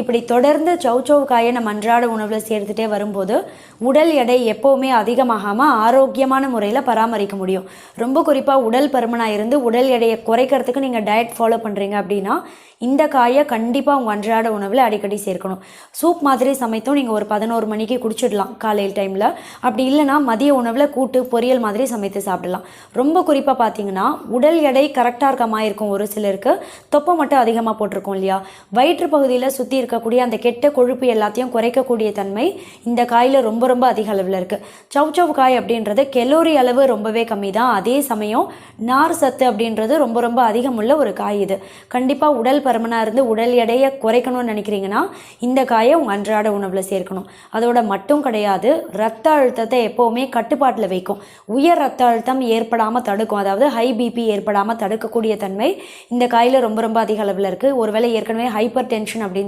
இப்படி தொடர்ந்து சௌ காயை நம்ம அன்றாட உணவில் சேர்த்துட்டே வரும்போது உடல் எடை எப்போவுமே அதிகமாகாமல் ஆரோக்கியமான முறையில் பராமரிக்க முடியும். ரொம்ப குறிப்பாக உடல் பருமனாக இருந்து உடல் எடையை குறைக்கிறதுக்கு நீங்கள் டயட் ஃபாலோ பண்ணுறீங்க அப்படின்னா இந்த காயை கண்டிப்பாக உங்கள் அன்றாட உணவில் அடிக்கடி சேர்க்கணும். சூப் மாதிரி சமைத்தும் நீங்கள் ஒரு பதினோரு மணிக்கு குடிச்சிடலாம் காலையில் டைமில் அப்படி இல்லைனா மதிய உணவில் கூட்டு பொரியல் மாதிரி சமைத்து சாப்பிடலாம். ரொம்ப குறிப்பாக பார்த்தீங்கன்னா உடல் எடை கரெக்டாக இருக்க மாதிரி இருக்கும் ஒரு சிலருக்கு. தொப்பை மட்டும் அதிகமாக போட்டிருக்கோம் இல்லையா? வயிற்று பகுதியில் சுற்றி இருக்கக்கூடிய அந்த கெட்ட கொழுப்பு எல்லாத்தையும் குறைக்கக்கூடிய தன்மை இந்த காயில் ரொம்ப ரொம்ப அதிக அளவில் இருக்குது சௌச்சவ் காய் அப்படின்றது கெலோரி அளவு ரொம்பவே கம்மி தான் அதே சமயம் நார் சத்து அப்படின்றது ரொம்ப ரொம்ப அதிகமுள்ள ஒரு காய் இது. கண்டிப்பாக உடல் பருமனாக இருந்து உடல் எடையை குறைக்கணும்னு நினைக்கிறீங்கன்னா இந்த காயை உங்கள் அன்றாட உணவில் சேர்க்கணும். அதோட மட்டும் கிடையாது ரத்த அழுத்தத்தை எப்போவுமே கட்டுப்பாட்டில் வைக்கும். உயர் ரத்த அழுத்தம் ஏற்படாமல் தடுக்கும். அதாவது ஹை பிபி ஏற்படாமல் தடுக்கக்கூடிய தன்மை இந்த காயில் ரொம்ப ரொம்ப அதிக அளவில் இருக்குது ஒருவேளை ஏற்கனவே ஹைப்பர் டென்ஷன் அப்படின்னு